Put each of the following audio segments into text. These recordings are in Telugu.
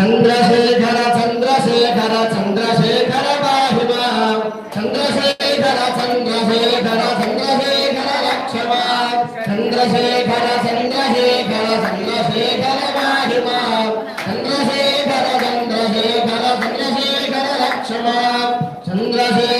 చంద్రశేఖర చంద్రశేఖర చంద్రశేఖర బాహిమా చంద్రశేఖర చంద్రశేఖర చంద్రశేఖర లక్ష్మణ చంద్రశేఖర చంద్రశేఖర చంద్రశేఖర బాహిమా చంద్రశేఖర చంద్రశేఖర చంద్రశేఖర లక్ష్మణ చంద్రశేఖర చంద్రశేఖర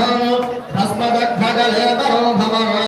ها رسمدك فقل